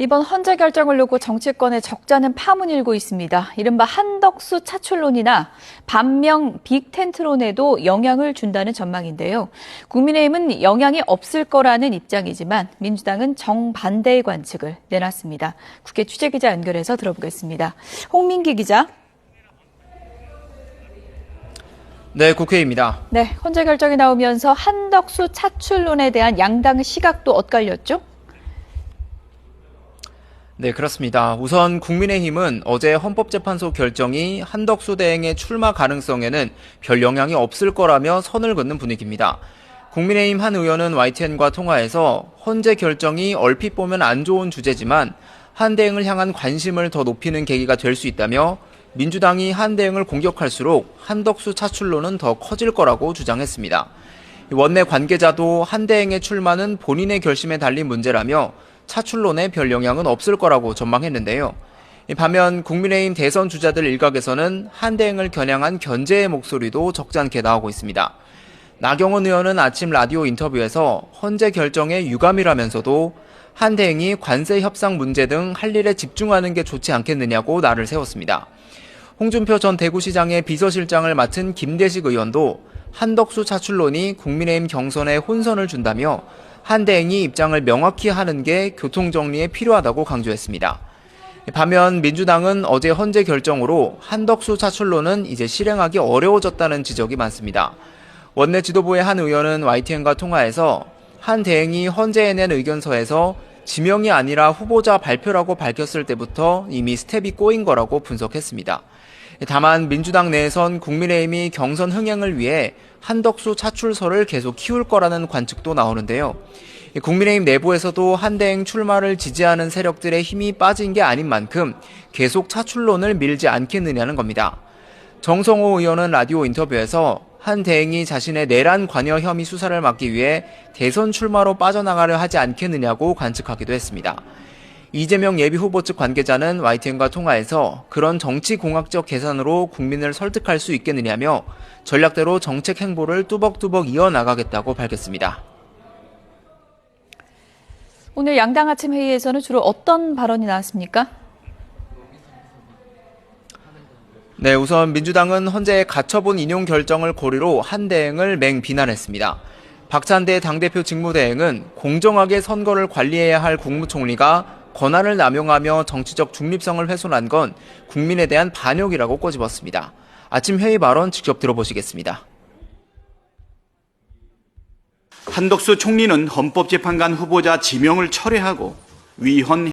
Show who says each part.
Speaker 1: 이번 헌재 결정을 놓고 정치권에 적잖은 파문이 일고 있습니다. 이른바 한덕수 차출론이나 반명 빅텐트론에도 영향을 준다는 전망인데요. 국민의힘은 영향이 없을 거라는 입장이지만 민주당은 정반대의 관측을 내놨습니다. 국회 취재기자 연결해서 들어보겠습니다. 홍민기 기자.
Speaker 2: 네, 국회입니다.
Speaker 1: 네, 헌재 결정이 나오면서 한덕수 차출론에 대한 양당 시각도 엇갈렸죠?
Speaker 2: 네, 그렇습니다. 우선 국민의힘은 어제 헌법재판소 결정이 한덕수 대행의 출마 가능성에는 별 영향이 없을 거라며 선을 긋는 분위기입니다. 국민의힘 한 의원은 YTN과 통화해서 헌재 결정이 얼핏 보면 안 좋은 주제지만 한 대행을 향한 관심을 더 높이는 계기가 될 수 있다며 민주당이 한 대행을 공격할수록 한덕수 차출로는 더 커질 거라고 주장했습니다. 원내 관계자도 한 대행의 출마는 본인의 결심에 달린 문제라며 차출론에 별 영향은 없을 거라고 전망했는데요. 반면 국민의힘 대선 주자들 일각에서는 한 대행을 겨냥한 견제의 목소리도 적잖게 나오고 있습니다. 나경원 의원은 아침 라디오 인터뷰에서 헌재 결정에 유감이라면서도 한 대행이 관세 협상 문제 등 할 일에 집중하는 게 좋지 않겠느냐고 날을 세웠습니다. 홍준표 전 대구시장의 비서실장을 맡은 김대식 의원도 한덕수 차출론이 국민의힘 경선에 혼선을 준다며 한 대행이 입장을 명확히 하는 게 교통정리에 필요하다고 강조했습니다. 반면 민주당은 어제 헌재 결정으로 한덕수 차출론은 이제 실행하기 어려워졌다는 지적이 많습니다. 원내 지도부의 한 의원은 YTN과 통화해서 한 대행이 헌재에 낸 의견서에서 지명이 아니라 후보자 발표라고 밝혔을 때부터 이미 스텝이 꼬인 거라고 분석했습니다. 다만 민주당 내에선 국민의힘이 경선 흥행을 위해 한덕수 차출설을 계속 키울 거라는 관측도 나오는데요. 국민의힘 내부에서도 한대행 출마를 지지하는 세력들의 힘이 빠진 게 아닌 만큼 계속 차출론을 밀지 않겠느냐는 겁니다. 정성호 의원은 라디오 인터뷰에서 한 대행이 자신의 내란 관여 혐의 수사를 막기 위해 대선 출마로 빠져나가려 하지 않겠느냐고 관측하기도 했습니다. 이재명 예비 후보 측 관계자는 YTN과 통화해서 그런 정치공학적 계산으로 국민을 설득할 수 있겠느냐며 전략대로 정책 행보를 뚜벅뚜벅 이어나가겠다고 밝혔습니다.
Speaker 1: 오늘 양당 아침 회의에서는 주로 어떤 발언이 나왔습니까?
Speaker 2: 네, 우선 민주당은 헌재의 가처분 인용 결정을 고리로 한 대행을 맹 비난했습니다. 박찬대 당대표 직무대행은 공정하게 선거를 관리해야 할 국무총리가 권한을 남용하며 정치적 중립성을 훼손한 건 국민에 대한 반역이라고 꼬집었습니다. 아침 회의 발언 직접 들어보시겠습니다.
Speaker 3: 한덕수 총리는 헌법재판관 후보자 지명을 철회하고 위헌